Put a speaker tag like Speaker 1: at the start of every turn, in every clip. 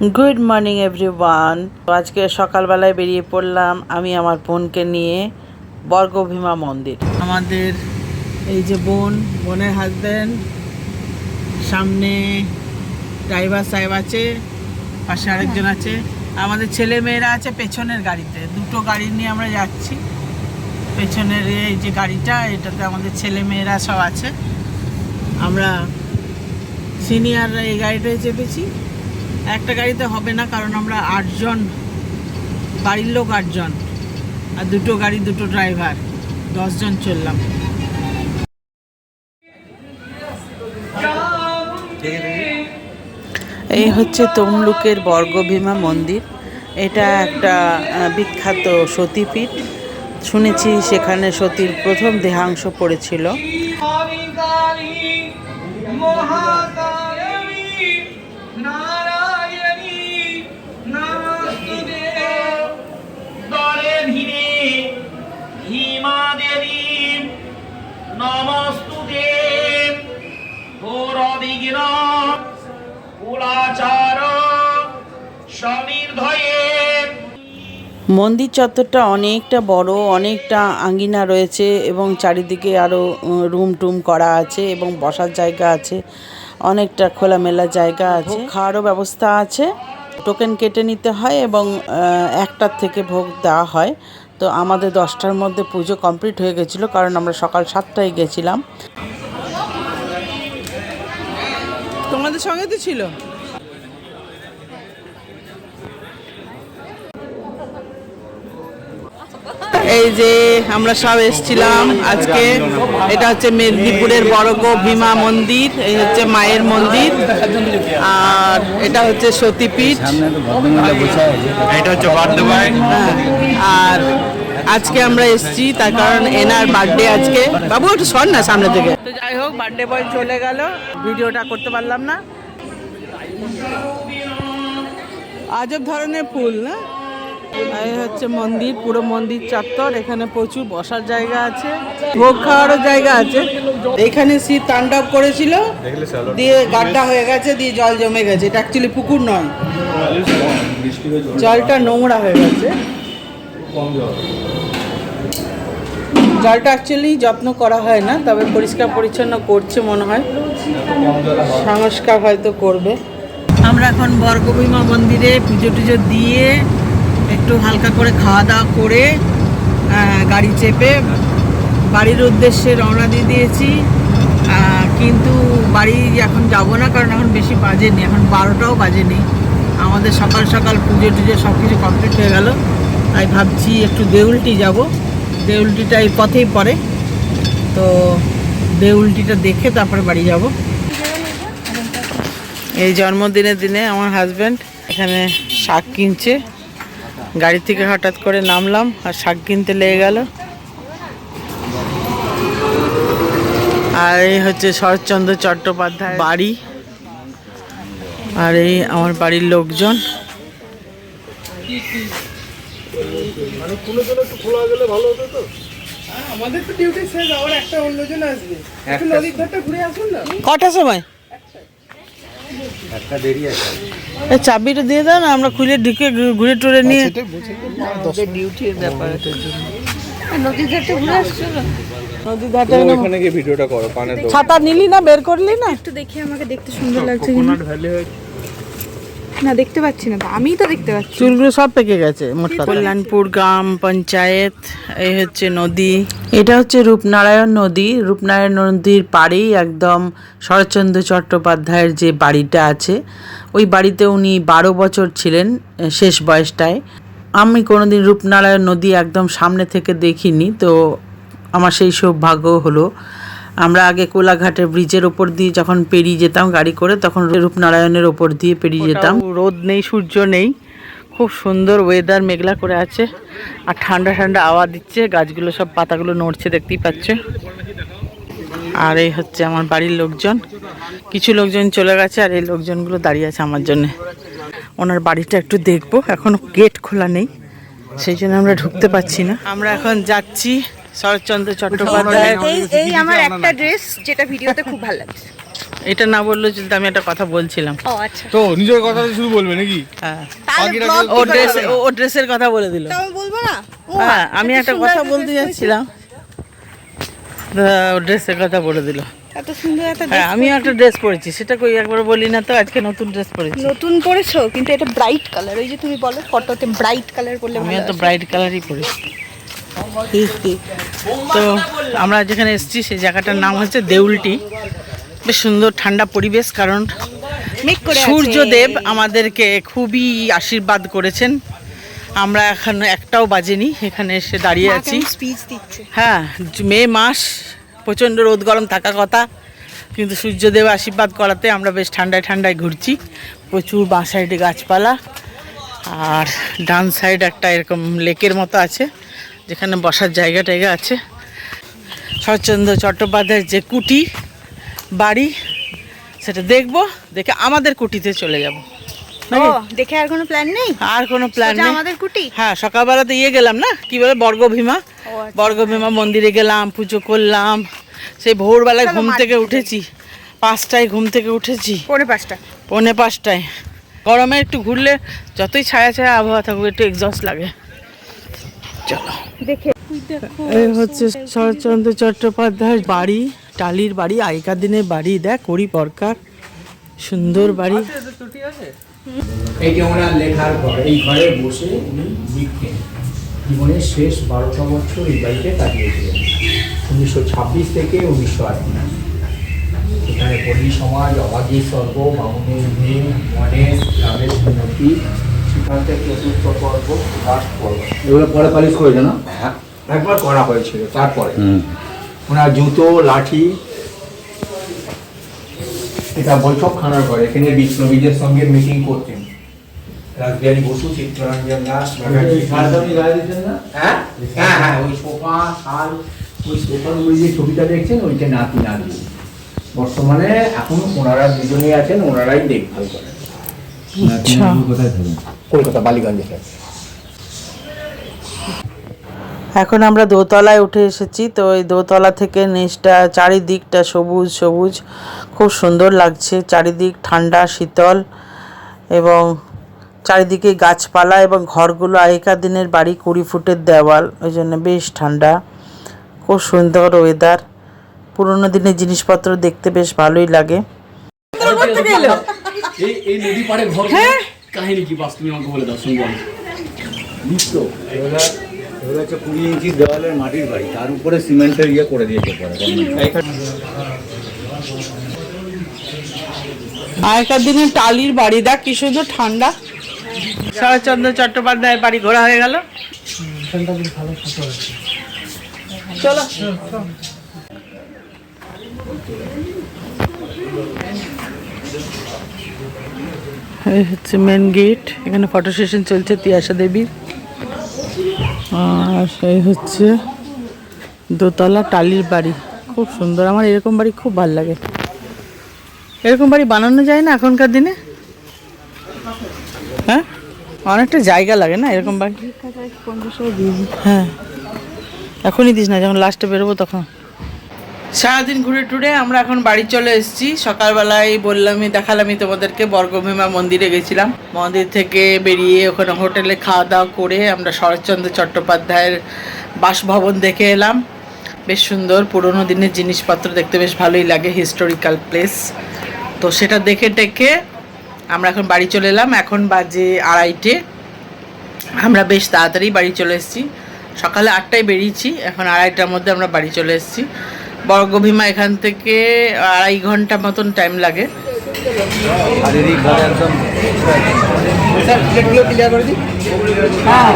Speaker 1: Good morning everyone আজকে সকালবেলায় বেরিয়ে পড়লাম আমি আমার বোনকে নিয়ে বর্গভীমা মন্দির। আমাদের এই যে বোন বোনের হাজব্যান্ড সামনে ড্রাইভার সাহেব আছে পাশে আরেকজন আছে। আমাদের ছেলে মেয়েরা আছে পেছনের গাড়িতে। দুটো গাড়ি নিয়ে আমরা যাচ্ছি। পেছনের এই যে গাড়িটা এটাতে আমাদের ছেলে মেয়েরা সব আছে। আমরা সিনিয়ররা এই গাড়িটায় চেপেছি। একটা গাড়িতে হবে না কারণ আমরা আটজন বাড়ির লোক আটজন আর দুটো গাড়ি দুটো ড্রাইভার দশজন চললাম। এই হচ্ছে তমলুকের বর্গভীমা মন্দির। এটা একটা বিখ্যাত সতীপীঠ। শুনেছি সেখানে সতীর প্রথম দেহাংশ পড়েছিল। মন্দির চত্বরটা অনেকটা বড় অনেকটা আঙ্গিনা রয়েছে এবং চারিদিকে আরও রুম টুম করা আছে এবং বসার জায়গা আছে অনেকটা খোলামেলা জায়গা আছে। খাওয়ারও ব্যবস্থা আছে। টোকেন কেটে নিতে হয় এবং একটার থেকে ভোগ দেওয়া হয়। তো আমাদের দশটার মধ্যে পুজো কমপ্লিট হয়ে গেছিল কারণ আমরা সকাল সাতটায় গেছিলাম। তোমাদের সঙ্গে তো ছিল? এই যে আমরা সব এসেছিলাম আজকে এটা হচ্ছে মেদিনীপুরের বড়গো ভীমা মন্দির এই হচ্ছে মায়ের মন্দির আর এটা হচ্ছে সতীপীঠ।
Speaker 2: এটা হচ্ছে
Speaker 1: আর আজকে আমরা এসেছি তার কারণ এনার বার্থডে আজকে। বাবু একটু সর না সামনে থেকে তো যাই হোক বার্থডে বয় চলে গেল। ভিডিওটা করতে পারলাম না। আজব ধরনের ফুল না? এই হচ্ছে মন্দির পুরো মন্দির চত্বর এখানে প্রচুর বসার জায়গা আছে ভোগ খাওয়ারও জায়গা আছে। এখানে শীত তাণ্ডব করেছিল দিয়ে গাড্ডা হয়ে গেছে দিয়ে জল জমে গেছে। এটা অ্যাকচুয়ালি পুকুর নয়। জলটা নোংরা হয়ে গেছে। জলটা অ্যাকচুয়ালি যত্ন করা হয় না তবে পরিষ্কার পরিচ্ছন্ন করছে মনে হয়। সংস্কার হয়তো করবে। আমরা এখন বর্গভীমা মন্দিরে পুজো টুজো দিয়ে একটু হালকা করে খাওয়া দাওয়া করে গাড়ি চেপে বাড়ির উদ্দেশ্যে রওনা দিয়ে দিয়েছি। কিন্তু বাড়ি এখন যাব না, কারণ এখন বেশি বাজেনি, এখন বারোটাও বাজেনি। আমাদের সকাল সকাল পুজো টুজো সব কিছু কমপ্লিট হয়ে গেল। তাই ভাবছি একটু দেউলটি যাব। দেউলটিটা এই পথেই পড়ে। তো দেউলটিটা দেখে তারপরে বাড়ি যাব। এই জন্মদিনের দিনে আমার হাজব্যান্ড এখানে শাক কিনছে। গাড়ি থেকে হঠাৎ করে নামলাম আর শাক কিনতে লেগে গেল। আর এই হচ্ছে শরৎচন্দ্র চট্টোপাধ্যায় বাড়ি। আর এই আমার বাড়ির লোকজন। কটার সময়?
Speaker 2: একটা দেরি আছে।
Speaker 1: এই চাবিটা দিয়ে দাও না আমরা খুলে ঢুকে ঘুরে টুরে নিয়ে নদীর ধারটা একদম-
Speaker 2: ওখানে গিয়ে ভিডিওটা করো পানের
Speaker 1: ছাতা নিলি না বের করলি না?
Speaker 3: একটু দেখি আমাকে দেখতে সুন্দর লাগছে কিনা না দেখতে পাচ্ছি না তো। আমিই তো দেখতে পাচ্ছি।
Speaker 1: চুলগুলো সব পেকে গেছে। কল্যাণপুর গ্রাম পঞ্চায়েত এই হচ্ছে নদী। এটা হচ্ছে রূপনারায়ণ নদী। রূপনারায়ণ নদীর পাড়েই একদম শরৎচন্দ্র চট্টোপাধ্যায়ের যে বাড়িটা আছে ওই বাড়িতে উনি বারো বছর ছিলেন শেষ বয়সটায়। আমি কোনোদিন রূপনারায়ণ নদী একদম সামনে থেকে দেখিনি তো আমার সেই সৌভাগ্য হলো আমরা আগে কোলাঘাটের ব্রিজের ওপর দিয়ে যখন পেরিয়ে যেতাম গাড়ি করে তখন রূপনারায়ণের ওপর দিয়ে পেরিয়ে যেতাম। রোদ নেই সূর্য নেই। খুব সুন্দর ওয়েদার মেঘলা করে আছে। আর ঠান্ডা ঠান্ডা আওয়া দিচ্ছে গাছগুলো সব পাতাগুলো নড়ছে দেখতেই পাচ্ছ। আর এই হচ্ছে আমার বাড়ির লোকজন। কিছু লোকজন চলে গেছে আর এই লোকজনগুলো দাঁড়িয়ে আছে আমার জন্য। ওনার বাড়িটা একটু দেখব। এখনও গেট খোলা নেই সেই জন্য আমরা ঢুকতে পাচ্ছি না। আমরা এখন যাচ্ছি শরৎচন্দ্র চট্টোপাধ্যায়।
Speaker 3: এই আমার একটা ড্রেস যেটা ভিডিওতে খুব ভালো লাগছে।
Speaker 1: এটা না বললেও চলতে আমি একটা কথা বলছিলাম।
Speaker 3: ও আচ্ছা।
Speaker 2: তো নিজের কথা শুধু বলবে নাকি?
Speaker 1: হ্যাঁ। ও ড্রেস ও ড্রেসের কথা বলে দিল।
Speaker 3: আমি বলব না?
Speaker 1: হ্যাঁ আমি
Speaker 3: এত
Speaker 1: একটা
Speaker 3: সুন্দর
Speaker 1: কথা বলতে যাচ্ছিলাম। ও ড্রেসের কথা বলে দিল।
Speaker 3: এত সুন্দর একটা
Speaker 1: হ্যাঁ আমিও একটা ড্রেস পরেছি। সেটা কই একবার বলি না তো আজকে নতুন ড্রেস পরেছি।
Speaker 3: নতুন পরেছো কিন্তু এটা ব্রাইট কালার ওই যে তুমি বলো ফটোতে ব্রাইট কালার করলে
Speaker 1: আমি তো ব্রাইট কালারই পরেছি। তো আমরা যেখানে এসেছি সেই জায়গাটার নাম হচ্ছে দেউলটি। বেশ সুন্দর ঠান্ডা পরিবেশ কারণ। সূর্যদেব আমাদেরকে খুবই আশীর্বাদ করেছেন। আমরা এখন একটাও বাজেনি এখানে এসে দাঁড়িয়ে আছি। হ্যাঁ মে মাস প্রচণ্ড রোদ গরম থাকা কথা কিন্তু সূর্যদেব আশীর্বাদ করাতে আমরা বেশ ঠান্ডায় ঠান্ডায় ঘুরছি। প্রচুর বাঁ সাইডে গাছপালা আর ডান সাইড একটা এরকম লেকের মতো আছে। যেখানে বসার জায়গা টায়গা আছে। শরৎচন্দ্র চট্টোপাধ্যায়ের যে কুটি বাড়ি সেটা দেখব দেখে আমাদের কুটিতে চলে যাব।
Speaker 3: দেখে আর কোনো প্ল্যান নেই?
Speaker 1: আর কোনো প্ল্যান নেই।
Speaker 3: আমাদের কুটি?
Speaker 1: হ্যাঁ সকালবেলাতে ইয়ে গেলাম না? কি বলে বর্গভীমা?
Speaker 3: আচ্ছা।
Speaker 1: বর্গভীমা মন্দিরে গেলাম পুজো করলাম। সেই ভোরবেলায় ঘুম থেকে উঠেছি। পাঁচটায় ঘুম থেকে উঠেছি।
Speaker 3: পৌনে পাঁচটা।
Speaker 1: পৌনে পাঁচটায়। গরমে একটু ঘুরলে যতই ছায়া ছায়া আবহাওয়া থাকুক একটু এক্সস্ট লাগে। চলো।
Speaker 3: দেখে
Speaker 1: এই হচ্ছে শরৎচন্দ্র চট্টোপাধ্যায়ের বাড়ি টালির বাড়ি আগেকার দিনের বাড়ি। দেখ করি পরকার সুন্দর বাড়ি।
Speaker 4: এই যে ওনার লেখার ঘর। এই ঘরে বসে উনি লিখতেন। জীবনের শেষ বারোটা বছর এই বাড়িতে কাটিয়েছিলেন উনিশশো ছাব্বিশ থেকে উনিশশো আট এখানে পল্লী সমাজ অবাধী স্বর্গ মামুনের মেয়ে গণেশ গ্রামের উন্নতি। এগুলো পরে পালিশ করেছে না? হ্যাঁ একবার করা হয়েছিল তারপরে। ওনার জুতো লাঠি এটা বৈঠকখানার ঘর এখানে বিপ্লবীদের সঙ্গে মিটিং করতেন। বসু চিত্তরঞ্জন দাস হ্যাঁ? হ্যাঁ হ্যাঁ ওই সোফা শাল ওই সোফার ওই যে ছবিটা দেখছেন ওইটা নাতি নাতি বর্তমানে এখন ওনারা দুজনেই আছেন ওনারাই দেখভাল করেন।
Speaker 1: আচ্ছা।
Speaker 4: কলকাতা বালিগঞ্জে থাকে।
Speaker 1: এখন আমরা দোতলায় উঠে এসেছি তো এই দোতলা থেকে নিচটা চারিদিকটা সবুজ সবুজ। খুব সুন্দর লাগছে চারিদিক ঠান্ডা শীতল এবং চারিদিকে গাছপালা এবং ঘরগুলো আগেকার দিনের বাড়ি কুড়ি ফুটের দেওয়াল ওই জন্য বেশ ঠান্ডা। খুব সুন্দর ওয়েদার পুরোনো দিনের জিনিসপত্র দেখতে বেশ ভালোই লাগে।
Speaker 5: এই এই নদী পাড়ে ঘর কাহিনী কি বাস তুমি আমাকে বলে দাও শুনব আমি।
Speaker 2: এগুলো এগুলো হচ্ছে কুড়ি ইঞ্চি দেওয়ালের মাটির বাড়ি তার উপরে সিমেন্টের ইয়ে করে দিয়েছে পরে
Speaker 1: আগেকার দিনে টালির বাড়ি দেখ কি সুন্দর ঠান্ডা। শরৎচন্দ্র চট্টোপাধ্যায়ের বাড়ি ঘোরা হয়ে গেল। চলো। এই হচ্ছে মেন গেট এখানে ফটো সেশন চলছে তিয়াশা দেবীর আর এই হচ্ছে দোতলা টালির বাড়ি। খুব সুন্দর আমার এরকম বাড়ি খুব ভালো লাগে। এরকম বাড়ি বানানো যায় না এখনকার দিনে? হ্যাঁ? অনেকটা জায়গা লাগে না এরকম বাড়ি? হ্যাঁ। এখনই দিস না যখন লাস্টে বেরোবো তখন। সারাদিন ঘুরে টুরে আমরা এখন বাড়ি চলে এসেছি। সকালবেলায় বললামই, দেখালামই তোমাদেরকে, বর্গভীমা মন্দিরে গেছিলাম। মন্দির থেকে বেরিয়ে ওখানে হোটেলে খাওয়া দাওয়া করে আমরা শরৎচন্দ্র চট্টোপাধ্যায়ের বাসভবন দেখে এলাম। বেশ সুন্দর, পুরোনো দিনের জিনিসপত্র দেখতে বেশ ভালোই লাগে হিস্টোরিক্যাল প্লেস তো সেটা দেখে টেকে আমরা এখন বাড়ি চলে এলাম। এখন বাজে আড়াইটে। আমরা বেশ তাড়াতাড়ি বাড়ি চলে এসেছি। সকালে আটটায় বেরিয়েছি, এখন আড়াইটার মধ্যে আমরা বাড়ি চলে এসেছি। বর্গভীমা এখান থেকে আড়াই ঘণ্টা মতন টাইম লাগে।
Speaker 4: হ্যাঁ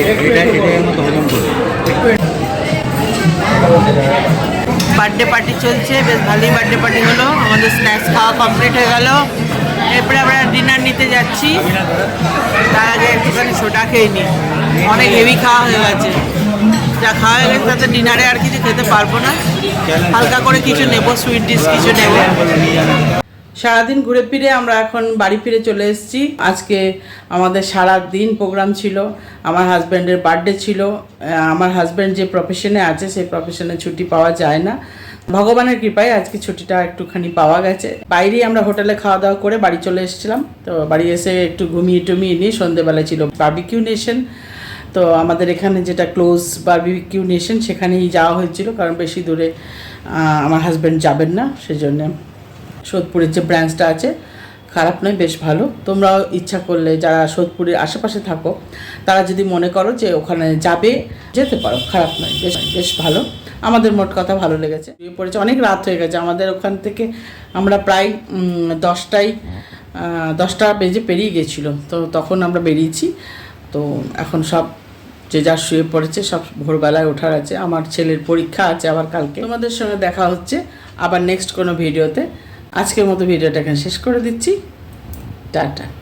Speaker 2: এটা এটা হজম করবে।
Speaker 1: বার্থডে পার্টি চলছে, বেশ ভালোই বার্থডে পার্টি হলো। আমাদের স্ন্যাক্স খাওয়া কমপ্লিট হয়ে গেল। এরপরে আমরা ডিনার নিতে যাচ্ছি। তার আগে একটুখানি সোটা খেয়ে নিই অনেক হেভি খাওয়া হয়ে গেছে। যা খাওয়া হয়ে গেছে, তাতে ডিনারে আর কিছু খেতে পারব না। হালকা করে কিছু নেব সুইট ডিশ কিছু নেব। সারাদিন ঘুরে ফিরে আমরা এখন বাড়ি ফিরে চলে এসেছি। আজকে আমাদের সারা দিন প্রোগ্রাম ছিল, আমার হাজব্যান্ডের বার্থডে ছিল আমার হাজব্যান্ড যে প্রফেশনে আছে, সেই প্রফেশনে ছুটি পাওয়া যায় না। ভগবানের কৃপায় আজকে ছুটিটা একটুখানি পাওয়া গেছে। বাইরেই আমরা হোটেলে খাওয়া দাওয়া করে বাড়ি চলে এসেছিলাম। তো বাড়ি এসে একটু ঘুমিয়ে টুমিয়ে নিয়ে সন্ধেবেলা ছিল বার্বিকিউ নেশন তো আমাদের এখানে যেটা ক্লোজ বার্বিকিউ নেশন সেখানেই যাওয়া হয়েছিল, কারণ বেশি দূরে আমার হাজব্যান্ড যাবেন না, সেজন্য সোদপুরের যে ব্রাঞ্চটা আছে, খারাপ নয়, বেশ ভালো। তোমরাও ইচ্ছা করলে যারা সোদপুরের আশেপাশে থাকো, তারা যদি মনে করো যে ওখানে যাবে, যেতে পারো, খারাপ নয়, বেশ বেশ ভালো। আমাদের মোট কথা ভালো লেগেছে। পড়েছে, অনেক রাত হয়ে গেছে। আমাদের ওখান থেকে আমরা প্রায় দশটায় দশটা বেজে পেরিয়ে গেছিল। তো তখন আমরা বেরিয়েছি। তো এখন সব যে যার শুয়ে পড়েছে, সব ভোরবেলায় ওঠার আছে। আমার ছেলের পরীক্ষা আছে আবার কালকে। তোমাদের সঙ্গে দেখা হচ্ছে আবার নেক্সট কোনো ভিডিওতে আজকের মতো ভিডিওটা এখানে শেষ করে দিচ্ছি। টাটা।